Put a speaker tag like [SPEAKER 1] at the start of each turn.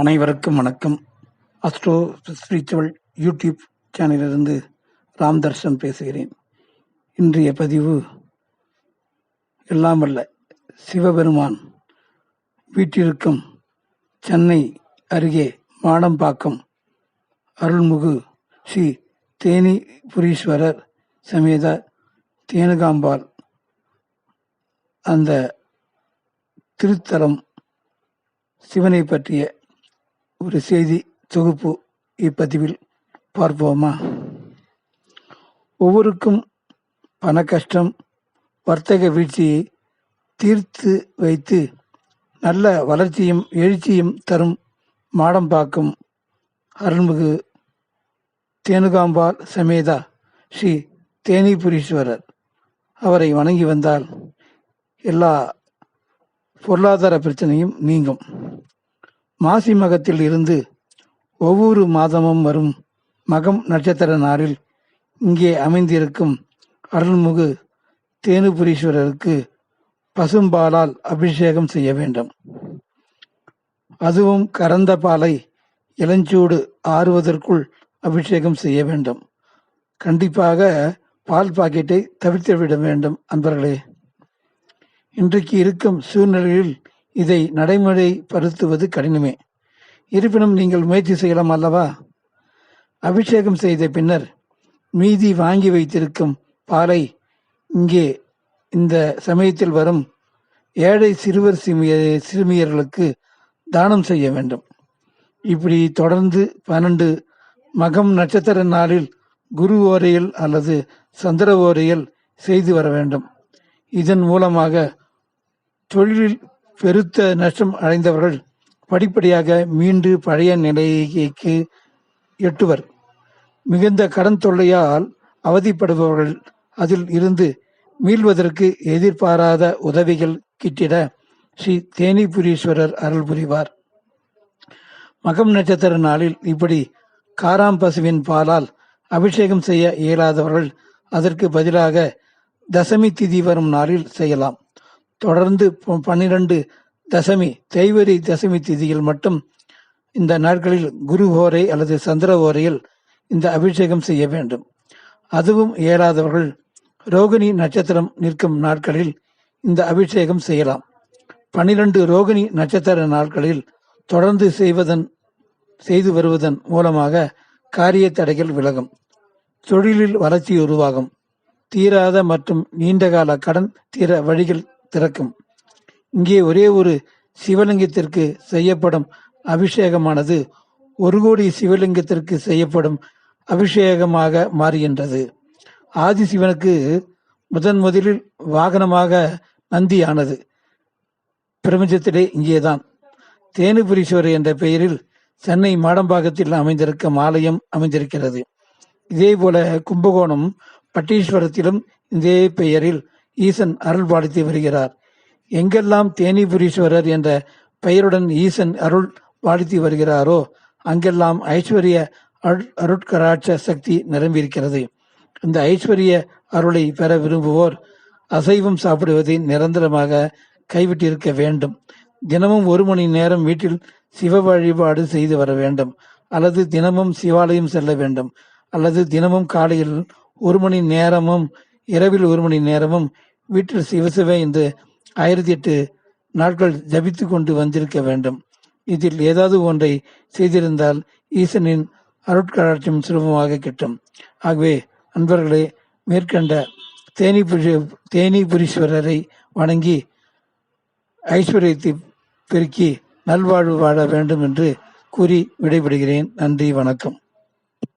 [SPEAKER 1] அனைவருக்கும் வணக்கம். Astro spiritual YouTube சேனலிலிருந்து ராம் தர்ஷன் பேசுகிறேன். இன்றைய பதிவு எல்லாம் வல்ல சிவபெருமான் வீட்டிற்கும் சென்னை அருகே மாடம்பாக்கம் அருள்முகு ஸ்ரீ தேனி புரீஸ்வரர் சமேத தேனுகாம்பாள் அந்த திருத்தலம் சிவனை பற்றிய ஒரு செய்தி தொகுப்பு இப்பதிவில் பார்ப்போமா? ஒவ்வொருக்கும் பண கஷ்டம் வர்த்தக வீழ்ச்சியை தீர்த்து வைத்து நல்ல வளர்ச்சியும் எழுச்சியும் தரும் மாடம்பாக்கம் அருள்மிகு தேனுகாம்பாள் சமேதா ஸ்ரீ தேனிபுரீஸ்வரர். அவரை வணங்கி வந்தால் எல்லா பொருளாதார பிரச்சனையும் நீங்கும். மாசி மகத்தில் இருந்து ஒவ்வொரு மாதமும் வரும் மகம் நட்சத்திர நாளில் இங்கே அமைந்திருக்கும் அருள்முகு தேனுபுரீஸ்வரருக்கு பசும்பாலால் அபிஷேகம் செய்ய வேண்டும். அதுவும் கறந்த பாலை இளஞ்சூடு ஆறுவதற்குள் அபிஷேகம் செய்ய வேண்டும். கண்டிப்பாக பால் பாக்கெட்டை தவிர்த்து விட வேண்டும் அன்பர்களே. இன்றைக்கு இருக்கும் சூழ்நிலையில் இதை நடைமுறைப்படுத்துவது கடினமே. இருப்பினும் நீங்கள் முயற்சி செய்யலாம் அல்லவா? அபிஷேகம் செய்த பின்னர் மீதி வாங்கி வைத்திருக்கும் பாலை இங்கே இந்த சமயத்தில் வரும் ஏழை சிறுவர் சிறுமிய சிறுமியர்களுக்கு தானம் செய்ய வேண்டும். இப்படி தொடர்ந்து பன்னெண்டு மகம் நட்சத்திர நாளில் குரு ஓரையில் அல்லது சந்திர ஓரையில் செய்து வர வேண்டும். இதன் மூலமாக தொழிலில் பெருத்த நஷ்டம் அடைந்தவர்கள் படிப்படியாக மீண்டு பழைய நிலைக்கு எட்டுவர். மிகுந்த கடன் தொல்லையால் அவதிப்படுபவர்கள் அதில் இருந்து மீள்வதற்கு எதிர்பாராத உதவிகள் கிட்டிட ஸ்ரீ தேனிபுரீஸ்வரர் அருள் புரிவார். மகம் நட்சத்திர நாளில் இப்படி காராம் பசுவின் பாலால் அபிஷேகம் செய்ய இயலாதவர்கள் அதற்கு பதிலாக தசமி திதி வரும் நாளில் செய்யலாம். தொடர்ந்து பன்னிரண்டு தசமி தேய்வரி தசமி திதியில் மட்டும் இந்த நாட்களில் குரு ஓரை அல்லது சந்திர ஓரையில் இந்த அபிஷேகம் செய்ய வேண்டும். அதுவும் இயலாதவர்கள் ரோகிணி நட்சத்திரம் நிற்கும் நாட்களில் இந்த அபிஷேகம் செய்யலாம். பன்னிரண்டு ரோகிணி நட்சத்திர நாட்களில் தொடர்ந்து செய்வதன் செய்து வருவதன் மூலமாக காரிய தடைகள் விலகும். தொழிலில் வளர்ச்சி உருவாகும். தீராத மற்றும் நீண்டகால கடன் தீர வழிகள் திறக்கும். இங்கே ஒரே ஒரு சிவலிங்கத்திற்கு செய்யப்படும் அபிஷேகமானது ஒரு கோடி சிவலிங்கத்திற்கு செய்யப்படும் அபிஷேகமாக மாறுகின்றது. ஆதிசிவனுக்கு முதன் முதலில் வாகனமாக நந்தியானது. பிரபஞ்சத்திலே இங்கேதான். தேனுபுரீஸ்வரர் என்ற பெயரில் சென்னை மாடம்பாக்கத்தில் அமைந்திருக்கும் ஆலயம் அமைந்திருக்கிறது. இதே போல கும்பகோணம் பட்டீஸ்வரத்திலும் இதே பெயரில் ஈசன் அருள் பாலித்து வருகிறார். எங்கெல்லாம் தேனிபுரீஸ்வரர் என்ற பெயருடன் ஈசன் அருள் பாலித்து வருகிறாரோ அங்கெல்லாம் ஐஸ்வர்ய அருட்- அருட்கராட்ச சக்தி நிரம்பியிருக்கிறது. இந்த ஐஸ்வர்ய அருளை பெற விரும்புவோர் அசைவம் சாப்பிடுவதை நிரந்தரமாக கைவிட்டிருக்க வேண்டும். தினமும் ஒரு மணி நேரம் வீட்டில் சிவ வழிபாடு செய்து வர வேண்டும். அல்லது தினமும் சிவாலயம் செல்ல வேண்டும். அல்லது தினமும் காலையில் ஒரு மணி நேரமும் இரவில் ஒரு மணி நேரமும் வீட்டில் சிவசிவ என்று ஆயிரத்தி எட்டு நாட்கள் ஜபித்து கொண்டு வந்திருக்க வேண்டும். இதில் ஏதாவது ஒன்றை செய்திருந்தால் ஈசனின் அருட்கராட்சியம் சுலபமாக கிட்டும். ஆகவே அன்பர்களே மேற்கண்ட தேனி தேனிபுரீஸ்வரரை வணங்கி ஐஸ்வர்யத்தை பெருக்கி நல்வாழ்வு வாழ வேண்டும் என்று கூறி விடைபெறுகிறேன். நன்றி வணக்கம்.